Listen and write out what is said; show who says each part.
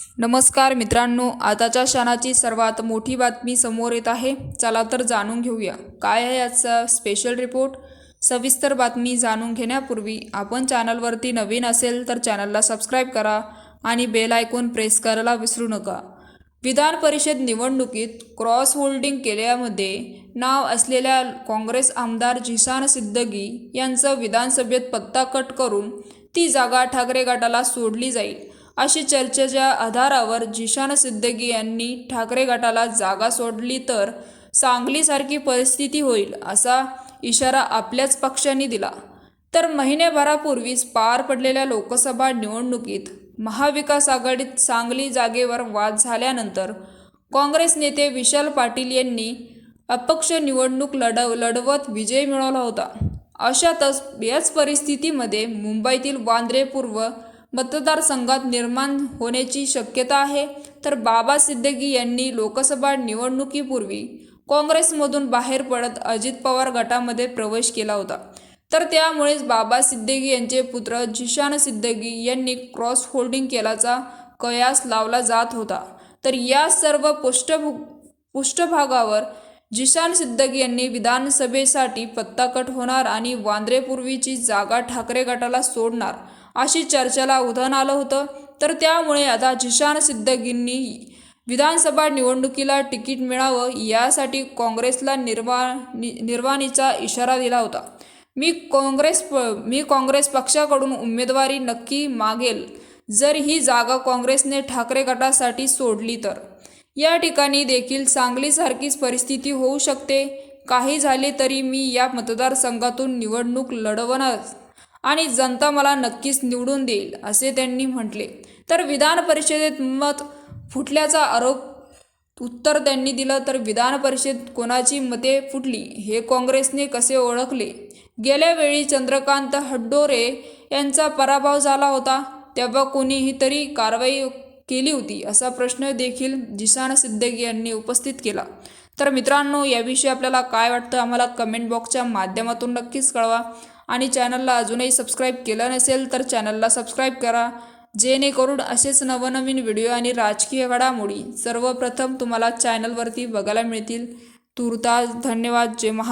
Speaker 1: नमस्कार मित्रांनो आताच्या क्षणाची सर्वात मोठी बातमी समोर येत आहे. चला तर जाणून घेऊया. काय आहे याचा स्पेशल रिपोर्ट सविस्तर बातमी जाणून घेण्यापूर्वी आपण चॅनलवरती नवीन असेल तर चॅनलला सबस्क्राईब करा आणि बेल आयकॉन प्रेस करायला विसरू नका. विधान परिषद निवडणुकीत क्रॉस होल्डिंग केल्यामध्ये नाव असलेल्या काँग्रेस आमदार झिशान सिद्दगी यांचं विधानसभेत पत्ता कट करून ती जागा ठाकरे गटाला सोडली जाईल. अशी चर्चेच्या आधारावर जिशान सिद्दगी यांनी ठाकरे गटाला जागा सोडली तर सांगलीसारखी परिस्थिती होईल असा इशारा आपल्याच पक्षाने दिला. तर महिन्याभरापूर्वीच पार पडलेल्या लोकसभा निवडणुकीत महाविकास आघाडीत सांगली जागेवर वाद झाल्यानंतर काँग्रेस नेते विशाल पाटील यांनी अपक्ष निवडणूक लढव लढवत विजय मिळवला होता. अशातच याच परिस्थितीमध्ये मुंबईतील वांद्रे पूर्व मतदारसंघात निर्माण होण्याची शक्यता आहे. तर बाबा सिद्दीकी यांनी लोकसभा निवडणुकीपूर्वी काँग्रेसमधून बाहेर पडत अजित पवार गटामध्ये प्रवेश केला होता. तर त्यामुळेच बाबा सिद्दीकी यांचे पुत्र जिशान सिद्दीकी यांनी क्रॉस होल्डिंग केल्याचा कयास लावला जात होता. तर या सर्व पृष्ठभू पृष्ठभागावर जिशान सिद्दगी यांनी विधानसभेसाठी पत्ताकट होणार आणि वांद्रेपूर्वीची जागा ठाकरे गटाला सोडणार अशी चर्चेला उधाण आलं होतं. तर त्यामुळे आता जिशान सिद्दगींनी विधानसभा निवडणुकीला तिकीट मिळावं यासाठी काँग्रेसला निर्वा नि निर्वाणीचा इशारा दिला होता. मी काँग्रेस प मी काँग्रेस पक्षाकडून उमेदवारी नक्की मागेल. जर ही जागा काँग्रेसने ठाकरे गटासाठी सोडली तर. या ठिकाणी देखील सांगलीसारखीच परिस्थिती होऊ शकते. काही झाले तरी मी या मतदारसंघातून निवडणूक लढवणार आणि जनता मला नक्कीच निवडून देईल असे त्यांनी म्हटले. तर विधान परिषदेत मत फुटल्याचा आरोप उत्तर त्यांनी दिलं तर विधान परिषद कोणाची मते फुटली हे काँग्रेसने कसे ओळखले? गेल्या वेळी चंद्रकांत हड्डोरे यांचा पराभव झाला होता तेव्हा कोणीही तरी कारवाई केली होती असा प्रश्न देखील जिसान सिद्दगी यांनी उपस्थित केला. तर मित्रांनो याविषयी आपल्याला काय वाटतं आम्हाला कमेंट बॉक्सच्या माध्यमातून नक्कीच कळवा. आणि चॅनलला अजूनही सबस्क्राईब केलं नसेल तर चॅनलला सबस्क्राईब करा. जेणेकरून असेच नवनवीन व्हिडिओ आणि राजकीय घडामोडी सर्वप्रथम तुम्हाला चॅनलवरती बघायला मिळतील. तुर्तास धन्यवाद. जय महा